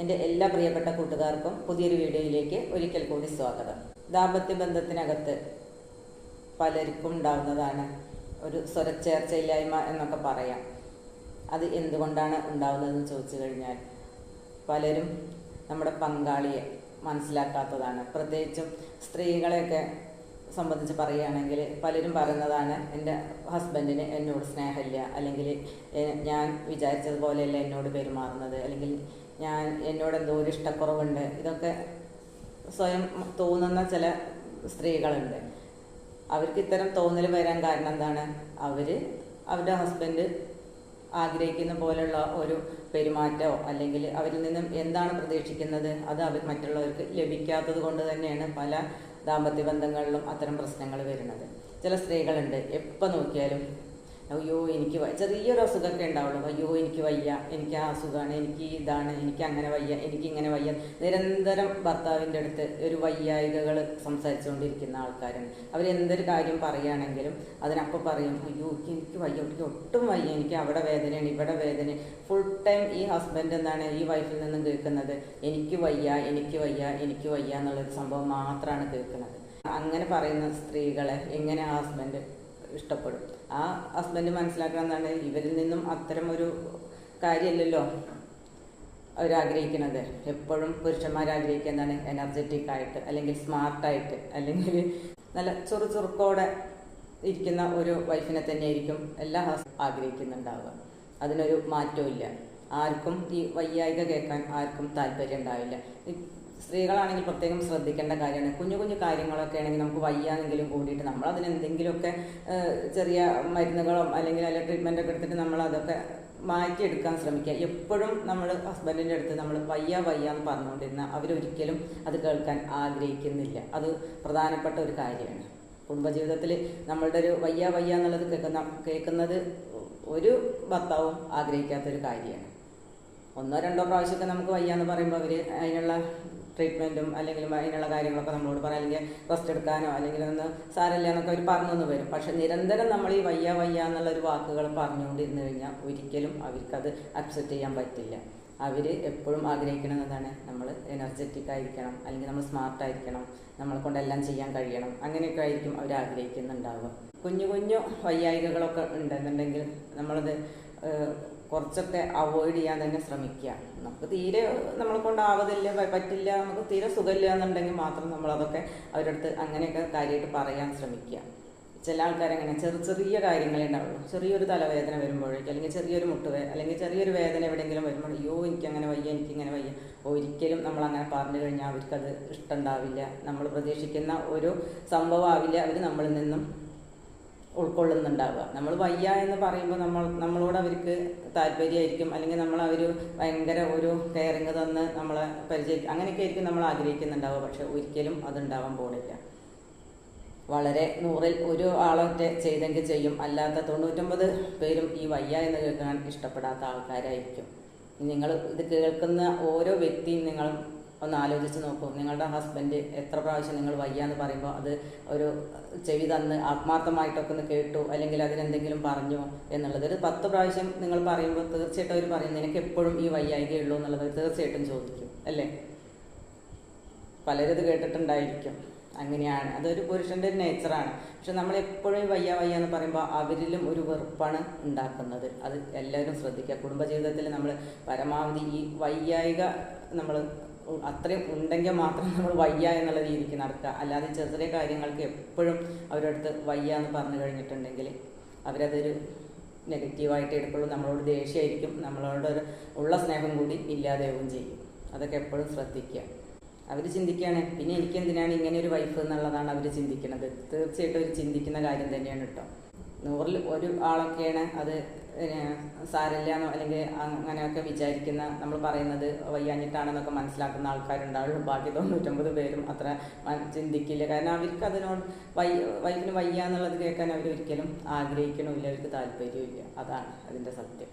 എന്റെ എല്ലാ പ്രിയപ്പെട്ട കൂട്ടുകാർക്കും പുതിയൊരു വീഡിയോയിലേക്ക് ഒരിക്കൽ കൂടി സ്വാഗതം. ദാമ്പത്യ ബന്ധത്തിനകത്ത് പലർക്കും ഉണ്ടാകുന്നതാണ് ഒരു സ്വരച്ചേർച്ചയില്ലായ്മ എന്നൊക്കെ പറയാം. അത് എന്തുകൊണ്ടാണ് ഉണ്ടാകുന്നതെന്ന് ചോദിച്ചു കഴിഞ്ഞാൽ പലരും നമ്മുടെ പങ്കാളിയെ മനസ്സിലാക്കാത്തതാണ്. പ്രത്യേകിച്ചും സ്ത്രീകളെയൊക്കെ സംബന്ധിച്ച് പറയുകയാണെങ്കിൽ പലരും പറയുന്നതാണ് എന്റെ ഹസ്ബൻഡിന് എന്നോട് സ്നേഹമില്ല അല്ലെങ്കിൽ ഞാൻ വിചാരിച്ചതുപോലെയല്ല എന്നോട് പെരുമാറുന്നത് അല്ലെങ്കിൽ ഞാൻ എന്നോട് എന്തോ ഒരു ഇഷ്ടക്കുറവുണ്ട്. ഇതൊക്കെ സ്വയം തോന്നുന്ന ചില സ്ത്രീകളുണ്ട്. അവർക്ക് ഇത്തരം തോന്നൽ വരാൻ കാരണം എന്താണ്? അവർ അവരുടെ ഹസ്ബൻഡ് ആഗ്രഹിക്കുന്ന പോലെയുള്ള ഒരു പെരുമാറ്റമോ അല്ലെങ്കിൽ അവരിൽ നിന്നും എന്താണ് പ്രതീക്ഷിക്കുന്നത്? അത് അവർ മറ്റുള്ളവർക്ക് ലഭിക്കാത്തത് കൊണ്ട് തന്നെയാണ് പല ദാമ്പത്യ ബന്ധങ്ങളിലും അത്തരം പ്രശ്നങ്ങൾ വരുന്നത്. ചില സ്ത്രീകളുണ്ട്. എപ്പോൾ നോക്കിയാലും അയ്യോ എനിക്ക് ചെറിയൊരു അസുഖമൊക്കെ ഉണ്ടാവുള്ളൂ. അയ്യോ എനിക്ക് വയ്യ. എനിക്ക് ആ അസുഖമാണ്. എനിക്ക് ഇതാണ്. എനിക്ക് അങ്ങനെ വയ്യ. എനിക്ക് ഇങ്ങനെ വയ്യ. നിരന്തരം ഭർത്താവിന്റെ അടുത്ത് ഒരു വയ്യായികകൾ സംസാരിച്ചുകൊണ്ടിരിക്കുന്ന ആൾക്കാരാണ്. അവരെന്തൊരു കാര്യം പറയുകയാണെങ്കിലും അതിനപ്പോൾ പറയും അയ്യോ എനിക്ക് വയ്യ. എനിക്ക് ഒട്ടും വയ്യ. എനിക്ക് അവിടെ വേദനയാണ് ഇവിടെ വേദന ഫുൾ ടൈം ഈ ഹസ്ബൻഡ് എന്താണ് ഈ വൈഫിൽ നിന്നും കേൾക്കുന്നത്? എനിക്ക് വയ്യ എനിക്ക് വയ്യ എനിക്ക് വയ്യ എന്നുള്ളൊരു സംഭവം മാത്രമാണ് കേൾക്കുന്നത്. അങ്ങനെ പറയുന്ന സ്ത്രീകളെ എങ്ങനെ ഹസ്ബൻഡ് ഇഷ്ടപ്പെടും? ആ ഹസ്ബൻഡ് മനസ്സിലാക്കണം എന്നാണ് ഇവരിൽ നിന്നും അത്തരം ഒരു കാര്യമല്ലല്ലോ അവരാഗ്രഹിക്കുന്നത്. എപ്പോഴും പുരുഷന്മാർ ആഗ്രഹിക്കുന്നതാണ് എനർജറ്റിക് ആയിട്ട് അല്ലെങ്കിൽ സ്മാർട്ടായിട്ട് അല്ലെങ്കിൽ നല്ല ചെറു ചുറുക്കോടെ ഇരിക്കുന്ന ഒരു വൈഫിനെ തന്നെയായിരിക്കും എല്ലാ ആഗ്രഹിക്കുന്നുണ്ടാവുക. അതിനൊരു മാറ്റവും ആർക്കും ഈ വയ്യായിക കേൾക്കാൻ ആർക്കും താല്പര്യം ഉണ്ടാവില്ല സ്ത്രീകളാണെങ്കിൽ പ്രത്യേകം ശ്രദ്ധിക്കേണ്ട കാര്യമാണ്. കുഞ്ഞു കുഞ്ഞു കാര്യങ്ങളൊക്കെ ആണെങ്കിൽ നമുക്ക് വയ്യാന്നെങ്കിലും കൂടിയിട്ട് നമ്മൾ അതിന് എന്തെങ്കിലുമൊക്കെ ഏഹ്, ചെറിയ മരുന്നുകളോ അല്ലെങ്കിൽ അല്ല ട്രീറ്റ്മെന്റ് ഒക്കെ എടുത്തിട്ട് നമ്മൾ അതൊക്കെ മാറ്റിയെടുക്കാൻ ശ്രമിക്കുക. എപ്പോഴും നമ്മൾ ഹസ്ബൻഡിന്റെ അടുത്ത് നമ്മൾ വയ്യ വയ്യ എന്ന് പറഞ്ഞുകൊണ്ടിരുന്ന അവരൊരിക്കലും അത് കേൾക്കാൻ ആഗ്രഹിക്കുന്നില്ല. അത് പ്രധാനപ്പെട്ട ഒരു കാര്യമാണ്. കുടുംബജീവിതത്തിൽ നമ്മളുടെ ഒരു വയ്യ വയ്യ എന്നുള്ളത് കേൾക്കുന്ന കേൾക്കുന്നത് ഒരു ഭർത്താവും ആഗ്രഹിക്കാത്തൊരു കാര്യമാണ്. ഒന്നോ രണ്ടോ പ്രാവശ്യമൊക്കെ നമുക്ക് വയ്യ എന്ന് പറയുമ്പോൾ അവർ അതിനുള്ള ട്രീറ്റ്മെന്റും അല്ലെങ്കിൽ അതിനുള്ള കാര്യങ്ങളൊക്കെ നമ്മളോട് പറയാം. അല്ലെങ്കിൽ റെസ്റ്റ് എടുക്കാനോ അല്ലെങ്കിൽ ഒന്ന് സാരമില്ല എന്നൊക്കെ അവർ പറഞ്ഞു വരും. പക്ഷെ നിരന്തരം നമ്മൾ ഈ വയ്യ വയ്യ എന്നുള്ളൊരു വാക്കുകൾ പറഞ്ഞുകൊണ്ടിരുന്നു കഴിഞ്ഞാൽ ഒരിക്കലും അവർക്കത് അക്സെപ്റ്റ് ചെയ്യാൻ പറ്റില്ല. അവർ എപ്പോഴും ആഗ്രഹിക്കണം എന്നതാണ്. നമ്മൾ എനർജറ്റിക് ആയിരിക്കണം അല്ലെങ്കിൽ നമ്മൾ സ്മാർട്ട് ആയിരിക്കണം നമ്മളെ കൊണ്ടെല്ലാം ചെയ്യാൻ കഴിയണം. അങ്ങനെയൊക്കെ ആയിരിക്കും അവർ ആഗ്രഹിക്കുന്നുണ്ടാവുക. കുഞ്ഞു കുഞ്ഞു വയ്യായികകളൊക്കെ ഉണ്ടെന്നുണ്ടെങ്കിൽ നമ്മളത് കുറച്ചൊക്കെ അവോയ്ഡ് ചെയ്യാൻ തന്നെ ശ്രമിക്കുക. നമുക്ക് തീരെ നമ്മളെ കൊണ്ടാവതില്ല പറ്റില്ല നമുക്ക് തീരെ സുഖമില്ല എന്നുണ്ടെങ്കിൽ മാത്രം നമ്മളതൊക്കെ അവരുടെ അടുത്ത് അങ്ങനെയൊക്കെ കാര്യമായിട്ട് പറയാൻ ശ്രമിക്കുക. ചില ആൾക്കാരങ്ങനെ ചെറു ചെറിയ കാര്യങ്ങളേ ഉണ്ടാവുള്ളൂ. ചെറിയൊരു തലവേദന വരുമ്പോഴേക്കും അല്ലെങ്കിൽ ചെറിയൊരു മുട്ടുവേ അല്ലെങ്കിൽ ചെറിയൊരു വേദന എവിടെയെങ്കിലും വരുമ്പോൾ അയ്യോ എനിക്കങ്ങനെ വയ്യ എനിക്കിങ്ങനെ വയ്യ. ഒരിക്കലും നമ്മൾ അങ്ങനെ പറഞ്ഞു കഴിഞ്ഞാൽ അവർക്കത് ഇഷ്ടമുണ്ടാവില്ല. നമ്മൾ പ്രതീക്ഷിക്കുന്ന ഒരു സംഭവം ആവില്ല. അവർ നമ്മളിൽ നിന്നും ഉൾക്കൊള്ളുന്നുണ്ടാവുക. നമ്മൾ വയ്യ എന്ന് പറയുമ്പോൾ നമ്മൾ നമ്മളോട് അവർക്ക് താല്പര്യമായിരിക്കും. അല്ലെങ്കിൽ നമ്മൾ അവർ ഭയങ്കര ഒരു കെയറിങ് തന്ന് നമ്മളെ പരിചയിക്കും അങ്ങനെയൊക്കെ ആയിരിക്കും നമ്മൾ ആഗ്രഹിക്കുന്നുണ്ടാവുക. പക്ഷെ ഒരിക്കലും അതുണ്ടാവാൻ പോണില്ല. വളരെ നൂറിൽ ഒരു ആളൊക്കെ ചെയ്തെങ്കിൽ ചെയ്യും. അല്ലാത്ത തൊണ്ണൂറ്റൊമ്പത് പേരും ഈ വയ്യ എന്ന് കേൾക്കാൻ ഇഷ്ടപ്പെടാത്ത ആൾക്കാരായിരിക്കും. നിങ്ങൾ ഇത് കേൾക്കുന്ന ഓരോ വ്യക്തിയും നിങ്ങൾ ഒന്ന് ആലോചിച്ച് നോക്കൂ. നിങ്ങളുടെ ഹസ്ബൻഡ് എത്ര പ്രാവശ്യം നിങ്ങൾ വയ്യ എന്ന് പറയുമ്പോൾ അത് ഒരു ചെവി തന്ന് ആത്മാർത്ഥമായിട്ടൊക്കെ ഒന്ന് കേട്ടു അല്ലെങ്കിൽ അതിനെന്തെങ്കിലും പറഞ്ഞു എന്നുള്ളത്. ഒരു പത്ത് പ്രാവശ്യം നിങ്ങൾ പറയുമ്പോൾ തീർച്ചയായിട്ടും അവർ പറയും നിനക്ക് എപ്പോഴും ഈ വയ്യായികയുള്ളൂ എന്നുള്ളത് തീർച്ചയായിട്ടും ചോദിക്കും. അല്ലേ? പലരും ഇത് കേട്ടിട്ടുണ്ടായിരിക്കും. അങ്ങനെയാണ്. അതൊരു പുരുഷന്റെ ഒരു നേച്ചറാണ് പക്ഷെ നമ്മൾ എപ്പോഴും വയ്യ വയ്യ എന്ന് പറയുമ്പോൾ അവരിലും ഒരു വെറുപ്പാണ് ഉണ്ടാക്കുന്നത്. അത് എല്ലാവരും ശ്രദ്ധിക്കുക. കുടുംബജീവിതത്തിൽ നമ്മൾ പരമാവധി ഈ വയ്യായിക നമ്മൾ അത്രയും ഉണ്ടെങ്കിൽ മാത്രം നമ്മൾ വയ്യ എന്നുള്ള രീതിക്ക് നടക്കുക അല്ലാതെ ചെറിയ ചെറിയ കാര്യങ്ങൾക്ക് എപ്പോഴും അവരുടെ അടുത്ത് വയ്യ എന്ന് പറഞ്ഞു കഴിഞ്ഞിട്ടുണ്ടെങ്കിൽ അവരതൊരു നെഗറ്റീവായിട്ട് എടുക്കുള്ളൂ. നമ്മളോട് ദേഷ്യമായിരിക്കും. നമ്മളോട് ഉള്ള സ്നേഹം കൂടി ഇല്ലാതെയാവുകയും ചെയ്യും. അതൊക്കെ എപ്പോഴും ശ്രദ്ധിക്കുക. അവർ ചിന്തിക്കുകയാണ് പിന്നെ എനിക്ക് എന്തിനാണ് ഇങ്ങനെ ഒരു വൈഫ് എന്നുള്ളതാണ് അവർ ചിന്തിക്കുന്നത്? തീർച്ചയായിട്ടും അവർ ചിന്തിക്കുന്ന കാര്യം തന്നെയാണ് കേട്ടോ നൂറിൽ ഒരു ആളൊക്കെയാണ് അത് ഏഹ് സാരില്ലാന്നോ അല്ലെങ്കിൽ അങ്ങനെയൊക്കെ വിചാരിക്കുന്ന നമ്മൾ പറയുന്നത് വയ്യാഞ്ഞിട്ടാണെന്നൊക്കെ മനസ്സിലാക്കുന്ന ആൾക്കാരുണ്ടാവുള്ളൂ ബാക്കി തൊണ്ണൂറ്റൊമ്പത് പേരും അത്ര ചിന്തിക്കില്ല. കാരണം അവർക്ക് അതിനോട് വൈ വൈഫിന് വയ്യ എന്നുള്ളത് കേൾക്കാൻ അവർ ഒരിക്കലും ആഗ്രഹിക്കണമില്ല. അവർക്ക് താല്പര്യമില്ല. അതാണ് അതിന്റെ സത്യം.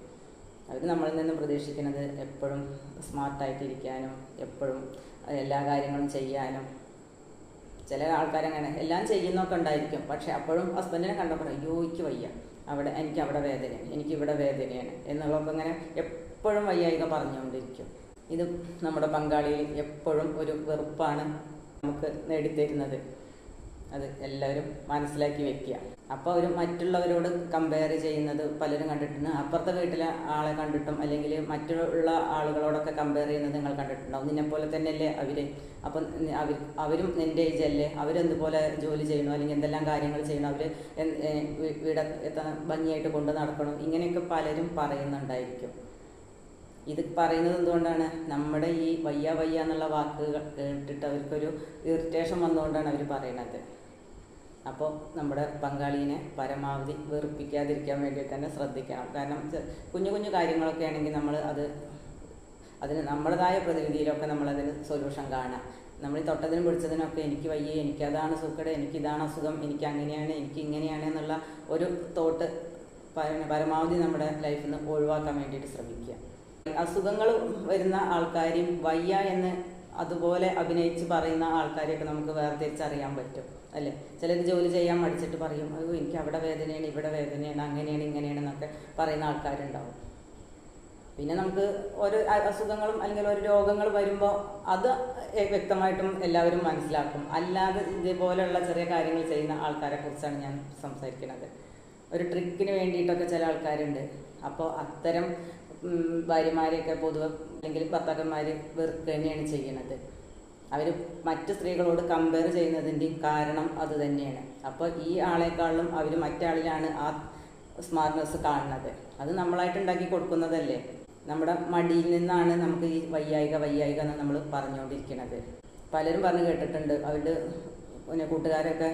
അവർ നമ്മളിൽ നിന്നും പ്രതീക്ഷിക്കുന്നത് എപ്പോഴും സ്മാർട്ടായിട്ടിരിക്കാനും എപ്പോഴും എല്ലാ കാര്യങ്ങളും ചെയ്യാനും. ചില ആൾക്കാരങ്ങനെ എല്ലാം ചെയ്യുന്നൊക്കെ ഉണ്ടായിരിക്കും. പക്ഷെ അപ്പോഴും ഹസ്ബൻഡിനെ കണ്ടപ്പോൾ അയ്യോ വയ്യ. അവിടെ എനിക്ക് അവിടെ വേദനയാണ് എനിക്ക് ഇവിടെ വേദനയാണ് എന്നുള്ളതൊക്കെ അങ്ങനെ എപ്പോഴും വയ്യായിക പറഞ്ഞുകൊണ്ടിരിക്കും. ഇത് നമ്മുടെ പങ്കാളിയിൽ എപ്പോഴും ഒരു വെറുപ്പാണ് നമുക്ക് നേടിത്തരുന്നത്. അത് എല്ലാവരും മനസ്സിലാക്കി വെക്കുക. അപ്പോൾ അവർ മറ്റുള്ളവരോട് കമ്പയർ ചെയ്യുന്നത് പലരും കണ്ടിട്ടുണ്ട്. അപ്പുറത്തെ വീട്ടിലെ ആളെ കണ്ടിട്ടും അല്ലെങ്കിൽ മറ്റുള്ള ആളുകളോടൊക്കെ കമ്പയർ ചെയ്യുന്നത് നിങ്ങൾ കണ്ടിട്ടുണ്ടാവും. നിന്നെ പോലെ തന്നെയല്ലേ അവർ. അപ്പം അവർ അവരും നിന്റെ ഏജ് അല്ലേ? അവരെന്തുപോലെ ജോലി ചെയ്യണോ അല്ലെങ്കിൽ എന്തെല്ലാം കാര്യങ്ങൾ ചെയ്യണം അവർ വീട് എത്ര ഭംഗിയായിട്ട് കൊണ്ട് നടക്കണം? ഇങ്ങനെയൊക്കെ പലരും പറയുന്നുണ്ടായിരിക്കും. ഇത് പറയുന്നത് എന്തുകൊണ്ടാണ്? നമ്മുടെ ഈ വയ്യ വയ്യ എന്നുള്ള വാക്കുകൾ കേട്ടിട്ട് അവർക്കൊരു ഇറിറ്റേഷൻ വന്നുകൊണ്ടാണ് അവർ പറയുന്നത്. അപ്പോൾ നമ്മുടെ പങ്കാളീനെ പരമാവധി വെറുപ്പിക്കാതിരിക്കാൻ വേണ്ടി തന്നെ ശ്രദ്ധിക്കണം. കാരണം കുഞ്ഞു കുഞ്ഞു കാര്യങ്ങളൊക്കെ ആണെങ്കിൽ നമ്മൾ അത് അതിന് നമ്മളതായ പ്രതിവിധിയിലൊക്കെ നമ്മളതിന് സൊല്യൂഷൻ കാണാം നമ്മൾ ഈ തൊട്ടതിനും പിടിച്ചതിനൊക്കെ എനിക്ക് വയ്യ എനിക്കിതാണ് എനിക്ക് ഇതാണ് അസുഖം എനിക്ക് അങ്ങനെയാണ് എനിക്ക് ഇങ്ങനെയാണ് എന്നുള്ള ഒരു തോട്ട് പര- പരമാവധി നമ്മുടെ ലൈഫിൽ നിന്ന് ഒഴിവാക്കാൻ വേണ്ടിയിട്ട് ശ്രമിക്കുക. അസുഖങ്ങൾ വരുന്ന ആൾക്കാരെയും വയ്യ എന്ന് അതുപോലെ അഭിനയിച്ച് പറയുന്ന ആൾക്കാരെയൊക്കെ നമുക്ക് വേർതിരിച്ചറിയാൻ പറ്റും. അല്ലേ? ചിലർ ജോലി ചെയ്യാൻ മടിച്ചിട്ട് പറയും അയ്യോ എനിക്ക് അവിടെ വേദനയാണ് ഇവിടെ വേദനയാണ് അങ്ങനെയാണ് ഇങ്ങനെയാണ് എന്നൊക്കെ പറയുന്ന ആൾക്കാരുണ്ടാവും. പിന്നെ നമുക്ക് ഓരോ അസുഖങ്ങളും അല്ലെങ്കിൽ ഓരോ രോഗങ്ങൾ വരുമ്പോൾ അത് വ്യക്തമായിട്ടും എല്ലാവരും മനസ്സിലാക്കും. അല്ലാതെ ഇതേപോലെയുള്ള ചെറിയ കാര്യങ്ങൾ ചെയ്യുന്ന ആൾക്കാരെ കുറിച്ചാണ് ഞാൻ സംസാരിക്കുന്നത് ഒരു ട്രിക്കിന് വേണ്ടിയിട്ടൊക്കെ ചില ആൾക്കാരുണ്ട്. അപ്പോൾ അത്തരം ഭാര്യമാരെയൊക്കെ പൊതുവെ അല്ലെങ്കിൽ ഭർത്താക്കന്മാർ വെറുക്കുക തന്നെയാണ് ചെയ്യുന്നത് അവർ മറ്റ് സ്ത്രീകളോട് കമ്പയർ ചെയ്യുന്നതിന്റെയും കാരണം അത് തന്നെയാണ്. അപ്പോൾ ഈ ആളെക്കാളും അവർ മറ്റാളിലാണ് ആ സ്മാർട്ട്നെസ് കാണുന്നത്. അത് നമ്മളായിട്ട് ഉണ്ടാക്കി കൊടുക്കുന്നതല്ലേ? നമ്മുടെ മടിയിൽ നിന്നാണ് നമുക്ക് ഈ വയ്യായിക വയ്യായിക എന്ന് നമ്മൾ പറഞ്ഞുകൊണ്ടിരിക്കുന്നത്. പലരും പറഞ്ഞു കേട്ടിട്ടുണ്ട്. അവരുടെ പിന്നെ കൂട്ടുകാരൊക്കെ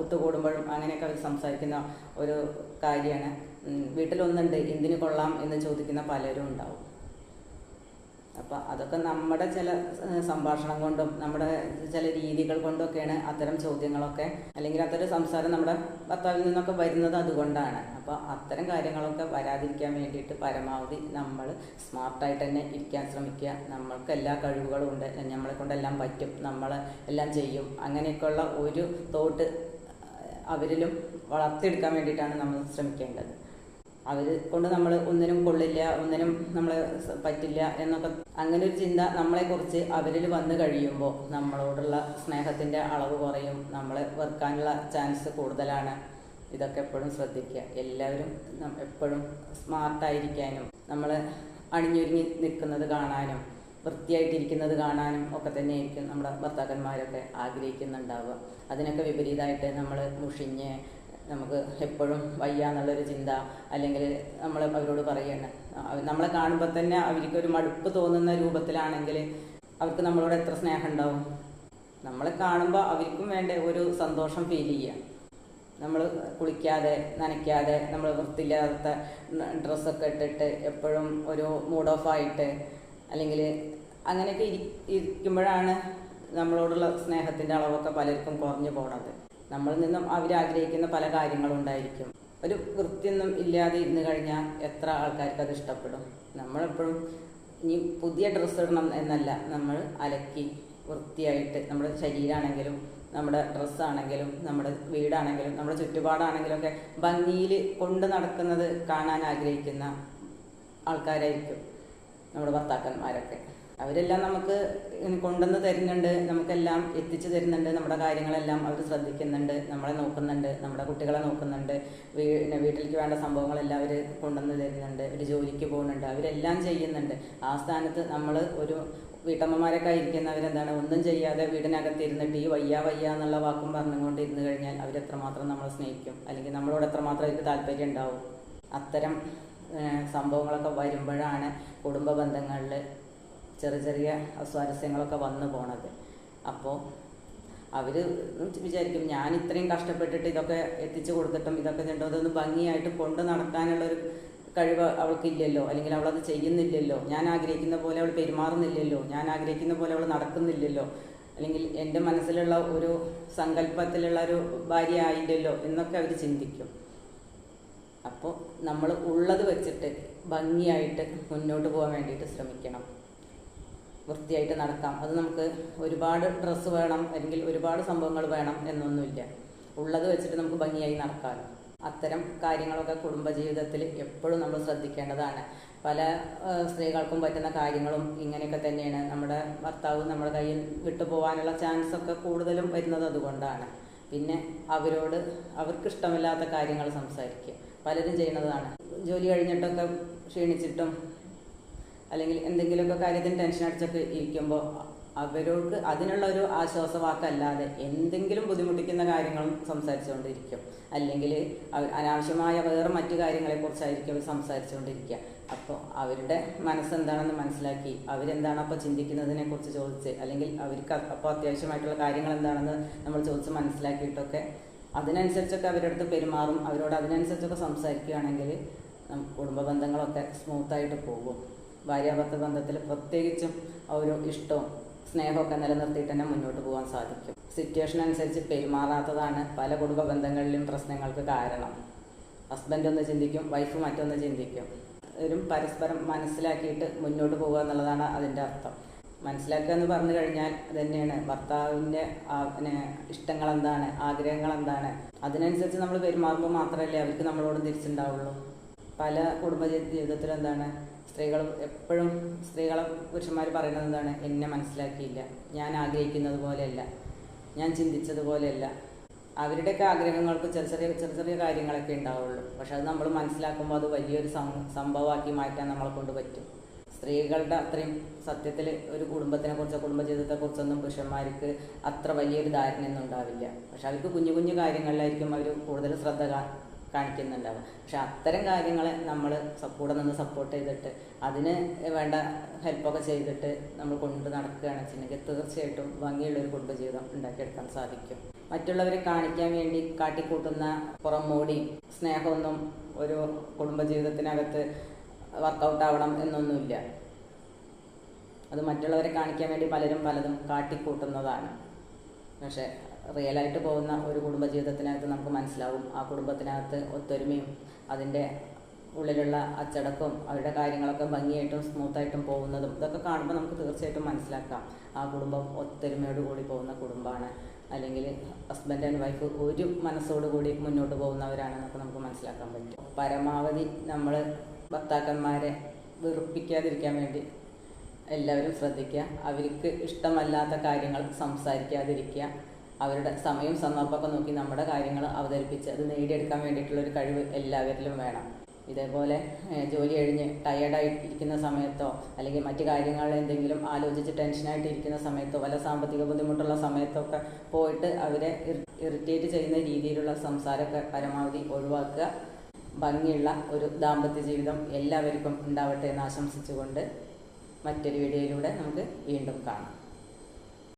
ഒത്തുകൂടുമ്പോഴും അങ്ങനെയൊക്കെ അവർ സംസാരിക്കുന്ന ഒരു കാര്യമാണ്. വീട്ടിലൊന്നുണ്ട് എന്തിനു കൊള്ളാം എന്ന് ചോദിക്കുന്ന പലരും ഉണ്ടാവും. അപ്പം അതൊക്കെ നമ്മുടെ ചില സംഭാഷണം കൊണ്ടും നമ്മുടെ ചില രീതികൾ കൊണ്ടൊക്കെയാണ് അത്തരം ചോദ്യങ്ങളൊക്കെ അല്ലെങ്കിൽ അത്തരം സംസാരം നമ്മുടെ ഭർത്താവിൽ നിന്നൊക്കെ വരുന്നത് അതുകൊണ്ടാണ്. അപ്പോൾ അത്തരം കാര്യങ്ങളൊക്കെ വരാതിരിക്കാൻ വേണ്ടിയിട്ട് പരമാവധി നമ്മൾ സ്മാർട്ടായിട്ട് തന്നെ ഇരിക്കാൻ ശ്രമിക്കുക. നമ്മൾക്ക് എല്ലാ കഴിവുകളും ഉണ്ട്. നമ്മളെ കൊണ്ടെല്ലാം പറ്റും. നമ്മൾ എല്ലാം ചെയ്യും. അങ്ങനെയൊക്കെയുള്ള ഒരു തോട്ട് അവരിലും വളർത്തിയെടുക്കാൻ വേണ്ടിയിട്ടാണ് നമ്മൾ ശ്രമിക്കേണ്ടത്. അവർ കൊണ്ട് നമ്മൾ ഒന്നിനും കൊള്ളില്ല ഒന്നിനും നമ്മൾ പറ്റില്ല എന്നൊക്കെ അങ്ങനെ ഒരു ചിന്ത നമ്മളെക്കുറിച്ച് അവരിൽ വന്നു കഴിയുമ്പോൾ നമ്മളോടുള്ള സ്നേഹത്തിന്റെ അളവ് കുറയും നമ്മളെ വെറുക്കാനുള്ള ചാൻസ് കൂടുതലാണ്. ഇതൊക്കെ എപ്പോഴും ശ്രദ്ധിക്കുക എല്ലാവരും എപ്പോഴും സ്മാർട്ടായിരിക്കാനും നമ്മൾ അണിഞ്ഞൊരുങ്ങി നിൽക്കുന്നത് കാണാനും വൃത്തിയായിട്ടിരിക്കുന്നത് കാണാനും ഒക്കെ തന്നെയായിരിക്കും നമ്മുടെ ഭർത്താക്കന്മാരൊക്കെ ആഗ്രഹിക്കുന്നുണ്ടാവുക. അതിനൊക്കെ വിപരീതമായിട്ട് നമ്മൾ മുഷിഞ്ഞ് നമുക്ക് എപ്പോഴും വയ്യ എന്നുള്ളൊരു ചിന്ത അല്ലെങ്കിൽ നമ്മൾ അവരോട് പറയാണ്. നമ്മളെ കാണുമ്പോൾ തന്നെ അവർക്കൊരു മടുപ്പ് തോന്നുന്ന രൂപത്തിലാണെങ്കിൽ അവർക്ക് നമ്മളോട് എത്ര സ്നേഹം ഉണ്ടാവും? നമ്മളെ കാണുമ്പോൾ അവർക്കും വേണ്ട ഒരു സന്തോഷം ഫീൽ ചെയ്യുക നമ്മൾ കുളിക്കാതെ നനയ്ക്കാതെ നമ്മൾ വൃത്തിയില്ലാത്ത ഡ്രസ്സൊക്കെ ഇട്ടിട്ട് എപ്പോഴും ഒരു മൂഡ് ഓഫ് ആയിട്ട് അല്ലെങ്കിൽ അങ്ങനെയൊക്കെ ഇരിക്കുമ്പോഴാണ് നമ്മളോടുള്ള സ്നേഹത്തിന്റെ അളവൊക്കെ പലർക്കും കുറഞ്ഞു പോണത്. നമ്മളിൽ നിന്നും അവരാഗ്രഹിക്കുന്ന പല കാര്യങ്ങളും ഉണ്ടായിരിക്കും ഒരു വൃത്തിയൊന്നും ഇല്ലാതെ ഇരുന്ന് കഴിഞ്ഞാൽ എത്ര ആൾക്കാർക്ക് അത് ഇഷ്ടപ്പെടും? നമ്മളെപ്പോഴും ഇനി പുതിയ ഡ്രസ്സ് ഇടണം എന്നല്ല. നമ്മൾ അലക്കി വൃത്തിയായിട്ട് നമ്മുടെ ശരീരമാണെങ്കിലും നമ്മുടെ ഡ്രസ്സാണെങ്കിലും നമ്മുടെ വീടാണെങ്കിലും നമ്മുടെ ചുറ്റുപാടാണെങ്കിലും ഒക്കെ ഭംഗിയിൽ കൊണ്ട് നടക്കുന്നത് കാണാൻ ആഗ്രഹിക്കുന്ന ആൾക്കാരായിരിക്കും നമ്മുടെ ഭർത്താക്കന്മാരൊക്കെ. അവരെല്ലാം നമുക്ക് കൊണ്ടുവന്ന് തരുന്നുണ്ട് നമുക്കെല്ലാം എത്തിച്ചു തരുന്നുണ്ട് നമ്മുടെ കാര്യങ്ങളെല്ലാം അവർ ശ്രദ്ധിക്കുന്നുണ്ട് നമ്മളെ നോക്കുന്നുണ്ട് നമ്മുടെ കുട്ടികളെ നോക്കുന്നുണ്ട് പിന്നെ വീട്ടിലേക്ക് വേണ്ട സംഭവങ്ങളെല്ലാം അവർ കൊണ്ടുവന്ന് തരുന്നുണ്ട് ഒരു ജോലിക്ക് പോകുന്നുണ്ട് അവരെല്ലാം ചെയ്യുന്നുണ്ട്. ആ സ്ഥാനത്ത് നമ്മൾ ഒരു വീട്ടമ്മമാരൊക്കെ ഇരിക്കുന്നവരെന്താണ് ഒന്നും ചെയ്യാതെ വീടിനകത്ത് ഇരുന്നിട്ട് ഈ വയ്യ വയ്യ എന്നുള്ള വാക്കും പറഞ്ഞുകൊണ്ട് ഇരുന്ന് കഴിഞ്ഞാൽ അവരെത്രമാത്രം നമ്മളെ സ്നേഹിക്കും? അല്ലെങ്കിൽ നമ്മളോട് എത്രമാത്രം അവർക്ക് താല്പര്യം ഉണ്ടാവും? അത്തരം സംഭവങ്ങളൊക്കെ വരുമ്പോഴാണ് കുടുംബ ബന്ധങ്ങളിൽ ചെറിയ ചെറിയ അസ്വാരസ്യങ്ങളൊക്കെ വന്നു പോണത്. അപ്പോൾ അവർ വിചാരിക്കും ഞാൻ ഇത്രയും കഷ്ടപ്പെട്ടിട്ട് ഇതൊക്കെ എത്തിച്ചു കൊടുത്തിട്ടും ഇതൊക്കെ ചെയ്യണ്ടോ അതൊന്ന് ഭംഗിയായിട്ട് കൊണ്ട് നടക്കാനുള്ളൊരു കഴിവ് അവൾക്കില്ലല്ലോ. അല്ലെങ്കിൽ അവളത് ചെയ്യുന്നില്ലല്ലോ. ഞാൻ ആഗ്രഹിക്കുന്ന പോലെ അവൾ പെരുമാറുന്നില്ലല്ലോ. ഞാൻ ആഗ്രഹിക്കുന്ന പോലെ അവൾ നടക്കുന്നില്ലല്ലോ. അല്ലെങ്കിൽ എന്റെ മനസ്സിലുള്ള ഒരു സങ്കല്പത്തിലുള്ള ഒരു ഭാര്യ ആയില്ലല്ലോ എന്നൊക്കെ അവർ ചിന്തിക്കും. അപ്പോൾ നമ്മൾ ഉള്ളത് വെച്ചിട്ട് ഭംഗിയായിട്ട് മുന്നോട്ട് പോകാൻ വേണ്ടിയിട്ട് ശ്രമിക്കണം. വൃത്തിയായിട്ട് നടക്കാം. അത് നമുക്ക് ഒരുപാട് ഡ്രസ്സ് വേണം അല്ലെങ്കിൽ ഒരുപാട് സംഭവങ്ങൾ വേണം എന്നൊന്നുമില്ല. ഉള്ളത് വെച്ചിട്ട് നമുക്ക് ഭംഗിയായി നടക്കാം അത്തരം കാര്യങ്ങളൊക്കെ കുടുംബജീവിതത്തിൽ എപ്പോഴും നമ്മൾ ശ്രദ്ധിക്കേണ്ടതാണ്. പല സ്ത്രീകൾക്കും പറ്റുന്ന കാര്യങ്ങളും ഇങ്ങനെയൊക്കെ തന്നെയാണ്. നമ്മുടെ ഭർത്താവ് നമ്മുടെ കയ്യിൽ വിട്ടുപോകാനുള്ള ചാൻസ് ഒക്കെ കൂടുതലും വരുന്നത് അതുകൊണ്ടാണ്. പിന്നെ അവരോട് അവർക്ക് ഇഷ്ടമില്ലാത്ത കാര്യങ്ങൾ സംസാരിക്കുക. പലരും ചെയ്യുന്നതാണ്. ജോലി കഴിഞ്ഞിട്ടൊക്കെ ക്ഷീണിച്ചിട്ടും അല്ലെങ്കിൽ എന്തെങ്കിലുമൊക്കെ കാര്യത്തിന് ടെൻഷൻ അടിച്ചൊക്കെ ഇരിക്കുമ്പോൾ അവരോട് അതിനുള്ള ഒരു ആശ്വാസവാക്കല്ലാതെ എന്തെങ്കിലും ബുദ്ധിമുട്ടിക്കുന്ന കാര്യങ്ങളും സംസാരിച്ചുകൊണ്ടിരിക്കും. അല്ലെങ്കിൽ അനാവശ്യമായ വേറെ മറ്റു കാര്യങ്ങളെക്കുറിച്ചായിരിക്കും അവർ സംസാരിച്ചുകൊണ്ടിരിക്കുക. അപ്പോൾ അവരുടെ മനസ്സെന്താണെന്ന് മനസ്സിലാക്കി അവരെന്താണ് അപ്പോൾ ചിന്തിക്കുന്നതിനെ കുറിച്ച് ചോദിച്ച് അല്ലെങ്കിൽ അവർക്ക് അപ്പോൾ അത്യാവശ്യമായിട്ടുള്ള കാര്യങ്ങൾ എന്താണെന്ന് നമ്മൾ ചോദിച്ച് മനസ്സിലാക്കിയിട്ടൊക്കെ അതിനനുസരിച്ചൊക്കെ അവരുടെ അടുത്ത് പെരുമാറും. അവരോട് അതിനനുസരിച്ചൊക്കെ സംസാരിക്കുകയാണെങ്കിൽ കുടുംബ ബന്ധങ്ങളൊക്കെ സ്മൂത്തായിട്ട് പോകും. ഭാര്യാഭർത്ത ബന്ധത്തിൽ പ്രത്യേകിച്ചും ഒരു ഇഷ്ടവും സ്നേഹമൊക്കെ നിലനിർത്തിയിട്ട് തന്നെ മുന്നോട്ട് പോകാൻ സാധിക്കും. സിറ്റുവേഷൻ അനുസരിച്ച് പെരുമാറാത്തതാണ് പല കുടുംബ ബന്ധങ്ങളിലും പ്രശ്നങ്ങൾക്ക് കാരണം. ഹസ്ബൻഡ് ഒന്ന് ചിന്തിക്കും വൈഫ് മറ്റൊന്ന് ചിന്തിക്കും. ഒരു പരസ്പരം മനസ്സിലാക്കിയിട്ട് മുന്നോട്ട് പോകുക എന്നുള്ളതാണ് അതിന്റെ അർത്ഥം. മനസ്സിലാക്കുക എന്ന് പറഞ്ഞു കഴിഞ്ഞാൽ തന്നെയാണ്. ഭർത്താവിന്റെ ഇഷ്ടങ്ങൾ എന്താണ് ആഗ്രഹങ്ങൾ എന്താണ് അതിനനുസരിച്ച് നമ്മൾ പെരുമാറുമ്പോൾ മാത്രമല്ലേ അവർക്ക് നമ്മളോട് തിരിച്ചുണ്ടാവുള്ളൂ. പല കുടുംബ ജീവിതത്തിലും എന്താണ് സ്ത്രീകൾ എപ്പോഴും സ്ത്രീകളെ പുരുഷന്മാർ പറയുന്നത് എന്താണ്? എന്നെ മനസ്സിലാക്കിയില്ല. ഞാൻ ആഗ്രഹിക്കുന്നത് പോലെയല്ല. ഞാൻ ചിന്തിച്ചതുപോലെയല്ല അവരുടെയൊക്കെ ആഗ്രഹങ്ങൾക്ക് ചെറിയ ചെറിയ ചെറിയ ചെറിയ കാര്യങ്ങളൊക്കെ ഉണ്ടാവുള്ളൂ. പക്ഷെ അത് നമ്മൾ മനസ്സിലാക്കുമ്പോൾ അത് വലിയൊരു സംഭവമാക്കി മാറ്റാൻ നമ്മളെ കൊണ്ട് പറ്റും. സ്ത്രീകളുടെ അത്രയും സത്യത്തിൽ ഒരു കുടുംബത്തിനെ കുറിച്ചോ കുടുംബജീവിതത്തെ കുറിച്ചൊന്നും പുരുഷന്മാർക്ക് അത്ര വലിയൊരു ധാരണയൊന്നും ഉണ്ടാവില്ല. പക്ഷെ അവർക്ക് കുഞ്ഞു കുഞ്ഞു കാര്യങ്ങളിലായിരിക്കും അവർ കൂടുതൽ ശ്രദ്ധ കാണിക്കുന്നുണ്ടാവുക. പക്ഷെ അത്തരം കാര്യങ്ങളെ നമ്മൾ കൂടെ നിന്ന് സപ്പോർട്ട് ചെയ്തിട്ട് അതിന് വേണ്ട ഹെൽപ്പൊക്കെ ചെയ്തിട്ട് നമ്മൾ കൊണ്ട് നടക്കുകയാണെന്ന് വെച്ചിട്ടുണ്ടെങ്കിൽ തീർച്ചയായിട്ടും ഭംഗിയുള്ളൊരു കുടുംബജീവിതം ഉണ്ടാക്കിയെടുക്കാൻ സാധിക്കും. മറ്റുള്ളവരെ കാണിക്കാൻ വേണ്ടി കാട്ടിക്കൂട്ടുന്ന പുറംമൂടിയും സ്നേഹമൊന്നും ഒരു കുടുംബജീവിതത്തിനകത്ത് വർക്കൗട്ട് ആവണം എന്നൊന്നുമില്ല. അത് മറ്റുള്ളവരെ കാണിക്കാൻ വേണ്ടി പലരും പലതും കാട്ടിക്കൂട്ടുന്നതാണ്. പക്ഷേ റിയലായിട്ട് പോകുന്ന ഒരു കുടുംബ ജീവിതത്തിനകത്ത് നമുക്ക് മനസ്സിലാവും. ആ കുടുംബത്തിനകത്ത് ഒത്തൊരുമയും അതിന്റെ ഉള്ളിലുള്ള അച്ചടക്കവും അവരുടെ കാര്യങ്ങളൊക്കെ ഭംഗിയായിട്ടും സ്മൂത്തായിട്ടും പോകുന്നതും ഇതൊക്കെ കാണുമ്പോൾ നമുക്ക് തീർച്ചയായിട്ടും മനസ്സിലാക്കാം. ആ കുടുംബം ഒത്തൊരുമയോട് കൂടി പോകുന്ന കുടുംബമാണ്. അല്ലെങ്കിൽ ഹസ്ബൻഡ് ആൻഡ് വൈഫ് ഒരു മനസ്സോടു കൂടി മുന്നോട്ട് പോകുന്നവരാണെന്നൊക്കെ നമുക്ക് മനസ്സിലാക്കാൻ പറ്റും. പരമാവധി നമ്മൾ ഭർത്താക്കന്മാരെ വെറുപ്പിക്കാതിരിക്കാൻ വേണ്ടി എല്ലാവരും ശ്രദ്ധിക്കുക. അവർക്ക് ഇഷ്ടമല്ലാത്ത കാര്യങ്ങൾ സംസാരിക്കാതിരിക്കുക. അവരുടെ സമയം സന്ദർഭമൊക്കെ നോക്കി നമ്മുടെ കാര്യങ്ങൾ അവതരിപ്പിച്ച് അത് നേടിയെടുക്കാൻ വേണ്ടിയിട്ടുള്ള ഒരു കഴിവ് എല്ലാവരിലും വേണം. ഇതേപോലെ ജോലി കഴിഞ്ഞ് ടയേർഡായി ഇരിക്കുന്ന സമയത്തോ അല്ലെങ്കിൽ മറ്റു കാര്യങ്ങൾ എന്തെങ്കിലും ആലോചിച്ച് ടെൻഷനായിട്ട് ഇരിക്കുന്ന സമയത്തോ വല്ല സാമ്പത്തിക ബുദ്ധിമുട്ടുള്ള സമയത്തോ ഒക്കെ പോയിട്ട് അവരെ ഇറിറ്റേറ്റ് ചെയ്യുന്ന രീതിയിലുള്ള സംസാരമൊക്കെ പരമാവധി ഒഴിവാക്കുക. ഭംഗിയുള്ള ഒരു ദാമ്പത്യ ജീവിതം എല്ലാവർക്കും ഉണ്ടാവട്ടെ എന്ന് ആശംസിച്ചുകൊണ്ട് മറ്റൊരു വീഡിയോയിലൂടെ നമുക്ക് വീണ്ടും കാണാം.